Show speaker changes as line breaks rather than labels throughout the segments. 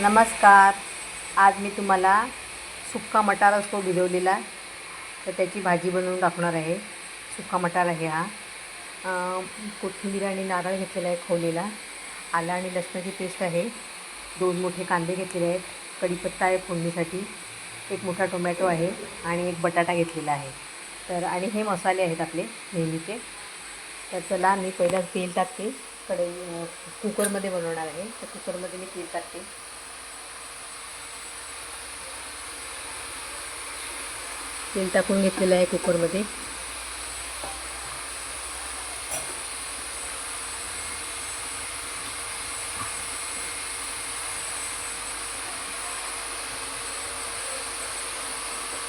नमस्कार. आज मी तुम्हाला सुक्का मटार असतो भिजवलेला तर त्याची भाजी बनवून दाखवणार आहे. सुक्का मटार आहे हा. कोथिंबीर आणि नारळ घेतलेला आहे खवलेला. आला आणि लसणाची पेस्ट आहे. दोन मोठे कांदे घेतलेले आहेत. कढीपत्ता आहे फोडणीसाठी. एक मोठा टोमॅटो आहे आणि एक बटाटा घेतलेला आहे. तर आणि हे मसाले आहेत आपले नेहमीचे. तर चला मी पहिला तेल टाकते. कढई कुकरमध्ये बनवणार आहे. तर कुकरमध्ये मी तेल टाकते. तेल टाकून घेतलेलं आहे कुकरमध्ये.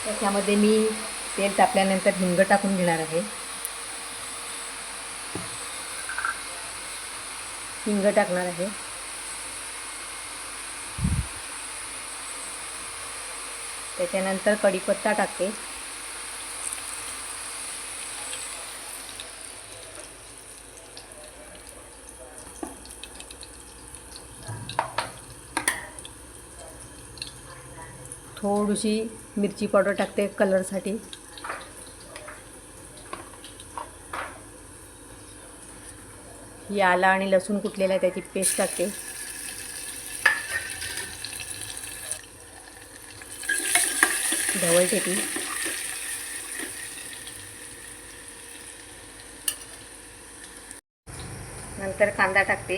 त्याच्यामध्ये मी तेल टाकल्यानंतर हिंग टाकून घेणार आहे. हिंग टाकणार आहे. त्याच्यानंतर कढीपत्ता टाकते. थोडीशी मिरची पावडर टाकते कलरसाठी. ही आला आणि लसूण कुटलेला आहे त्याची पेस्ट टाकते. ढवळते ती. नंतर कांदा टाकते.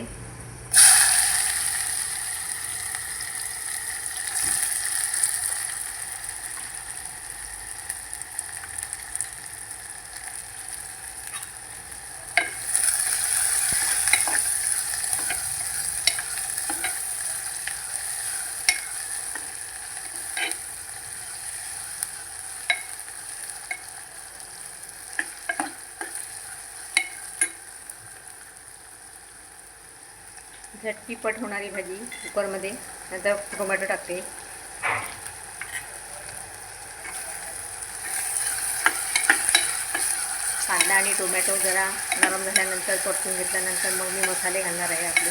झटकीपट होणारी भाजी कुकरमध्ये. नंतर टोमॅटो टाकते. कांदा आणि टोमॅटो जरा नरम झाल्यानंतर परतून घेतल्यानंतर मग मी मसाले घालणार आहे आपले.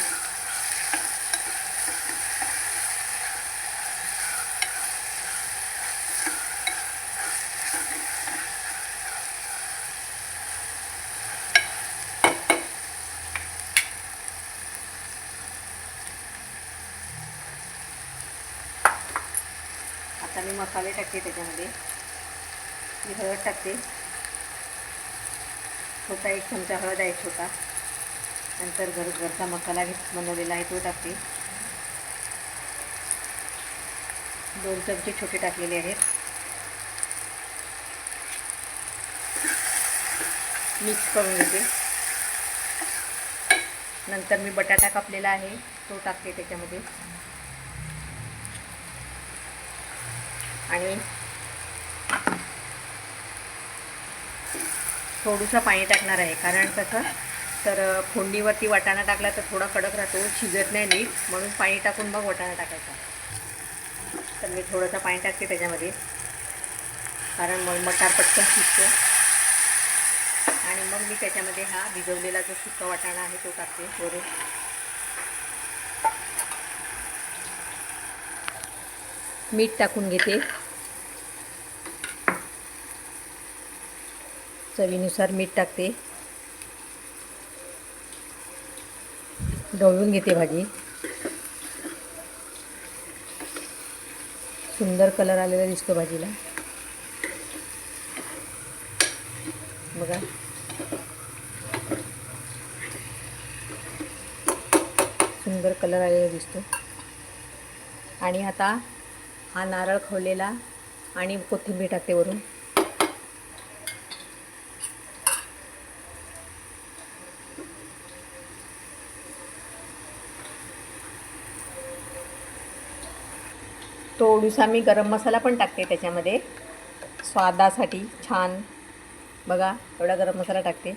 आता मी मसाले टाकते त्याच्यामध्ये. मी हळद टाकते. छोटा एक चमचा हळद आहे छोटा. नंतर घर घरचा मसाला घेत बनवलेला आहे तो टाकते. दोन चमचे छोटे टाकलेले आहेत. मिक्स करून घेते. नंतर मी बटाटा कापलेला आहे तो टाकते त्याच्यामध्ये. आणि थोडंसं पाणी टाकणार आहे. कारण कसं तर फोडणीवरती वाटाणा टाकला तर थोडा कडक राहतो शिजत नाही नीट. म्हणून पाणी टाकून मग वाटाणा टाकायचा. तर मी थोडंसं पाणी टाकते त्याच्यामध्ये. कारण मग मटार पटकन शिजतो. आणि मग मी त्याच्यामध्ये हा भिजवलेला जो सुका वाटाणा आहे तो टाकते वरून. मीठ टाकून घेते. चवीनुसार मीठ टाकते. ढवळून घेते भाजी. सुंदर कलर आलेला दिसतो भाजीला. बघा. सुंदर कलर आलेला दिसतो. आणि आता हा नारळ खवलेला आणि कोथिंबीर टाकते वरून. थोडूसा मी गरम मसाला पण टाकते त्याच्यामध्ये. स्वादासाठी छान. बघा एवढा गरम मसाला टाकते.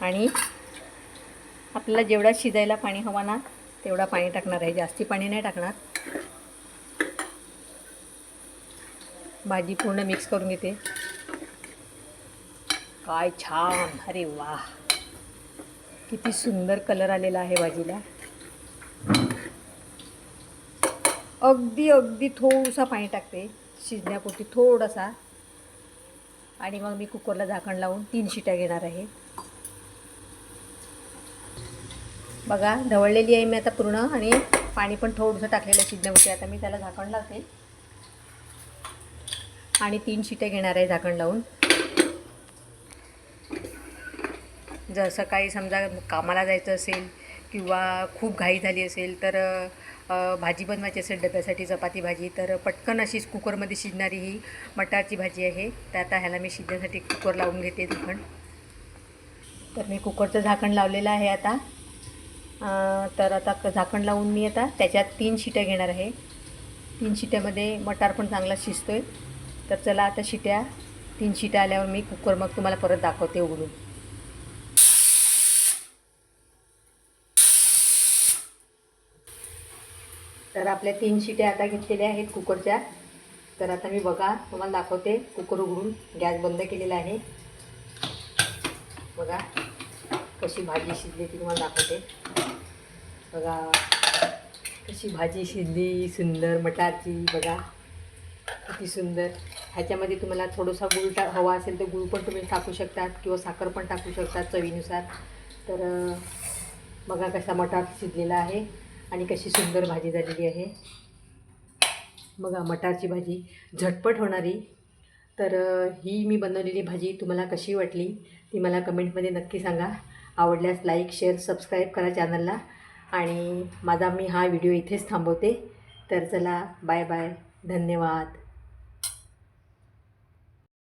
आणि आपल्याला जेवढा शिजायला पाणी हवा ना तेवढा पाणी टाकणार आहे. जास्ती पाणी नाही टाकणार. भाजी पूर्ण मिक्स करून घेते. काय छान! अरे वा! किती सुंदर कलर आलेला आहे भाजीला. अगदी अगदी थोडासा पाणी टाकते शिजण्यापुरती थोडासा. आणि मग मी कुकरला झाकण लावून तीन शिट्या घेणार आहे. बघा ढवळलेली आहे मी आता पूर्ण आणि पाणी पण थोडंसं टाकलेलं आहे आता मी त्याला झाकण लावते. आणि तीन शिट्या घेणार आहे झाकण लावून. जर सकाळी समजा कामाला जायचं असेल किंवा खूप घाई झाली असेल तर भाजी बनवायची असेल डब्यासाठी चपाती भाजी तर पटकन अशी कुकरमध्ये शिजणारी ही मटारची भाजी आहे. तर आता ह्याला मी शिजण्यासाठी कुकर लावून घेते झाकण. तर मी कुकरचं झाकण लावलेलं आहे आता. तर आता क- झाकण लावून मी आता त्याच्यात तीन शिट्या घेणार आहे. तीन शिट्यामध्ये मटार पण चांगला शिजतो आहे तर चला आता शिट्या तीन शिट्या आल्यावर मी कुकर मग तुम्हाला परत दाखवते उघडून. तर आपल्या तीन शिट्या आता घेतलेल्या आहेत कुकरच्या. तर आता मी बघा तुम्हाला दाखवते. कुकर उघडून गॅस बंद केलेला आहे. बघा कशी भाजी शिजली ती तुम्हाला दाखवते. बघा कशी भाजी शिजली सुंदर मटारची बघा. किती सुंदर. ह्याच्यामध्ये तुम्हाला थोडासा गुळ टा हवा असेल तर गुळ पण तुम्ही टाकू शकतात किंवा साखर पण टाकू शकतात चवीनुसार. तर बघा कसा मटार शिजलेला आहे. आणि कशी सुंदर भाजी झालेली आहे. बघा मटारची भाजी झटपट होणारी. तर ही मी बनवलेली भाजी तुम्हाला कशी वाटली ती मला कमेंटमध्ये नक्की सांगा. आवडल्यास लाईक शेअर सबस्क्राईब करा चॅनलला. आणि माझा मी हा व्हिडिओ इथेच थांबवते. तर चला बाय बाय. धन्यवाद.